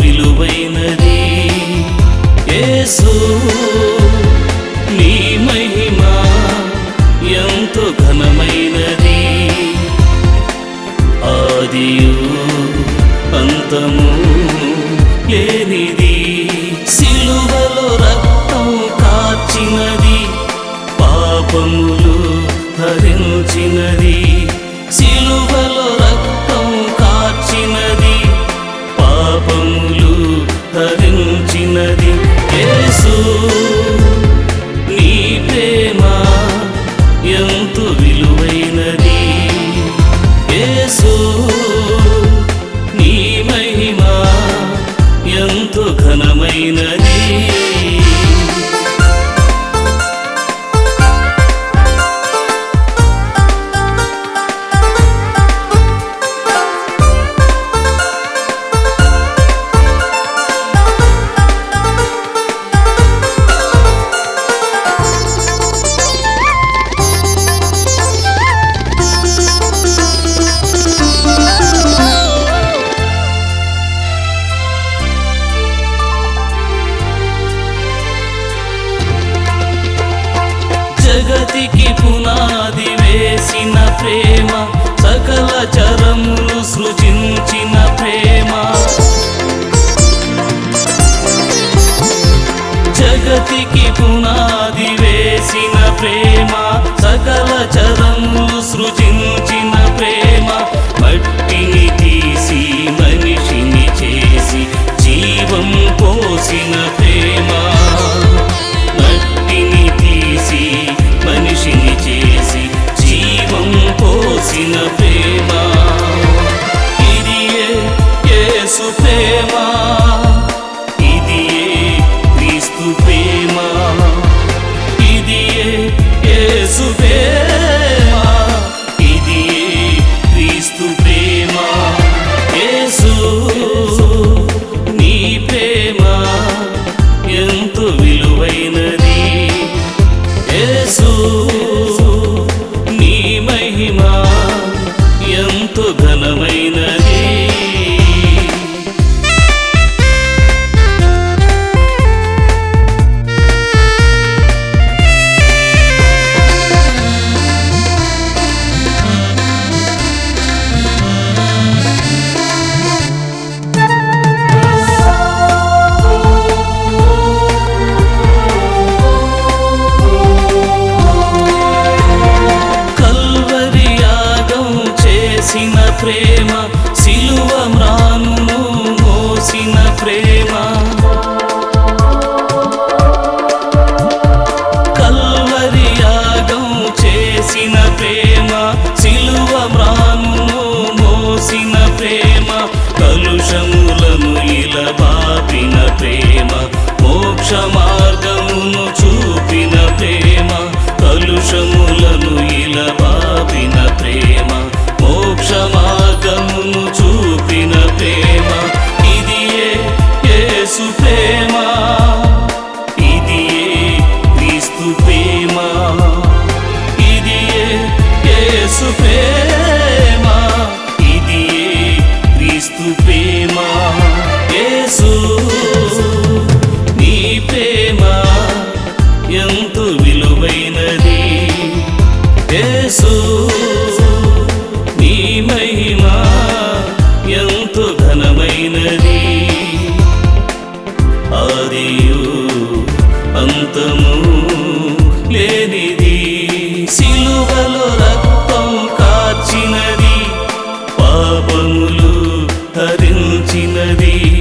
విలువైనది. నీ మహిమా ఎంతో ఘనమైనది. ఆది అంతము లేనిది. సిలువలో రక్తం కాచినది. పాపములు ధరించినది. ధరించినది యేసు. నీ ప్రేమ ప్రేమ సకల చరములు సృజించిన ప్రేమ. జగతికి పునాది వేసిన ప్రేమ సకల చరములు సృజించిన ప్రేమ. మట్టిని తీసి మనిషిని చేసి జీవం పోసిన ప్రేమ. సేవా. సిలువ మోసిన ప్రేమ కలుషములను ఇలా బాపిన ప్రేమ మోక్ష మార్గమును చూపిన ప్రేమ కలుషములను ఇలా బాపిన ప్రేమ మోక్ష మార్గమును చూపిన ప్రేమ. ఇది యేసు ప్రేమ. ఆదియు అంతము లేనిది. సిలువలో రక్తం కార్చినది పాపములు హరించినది.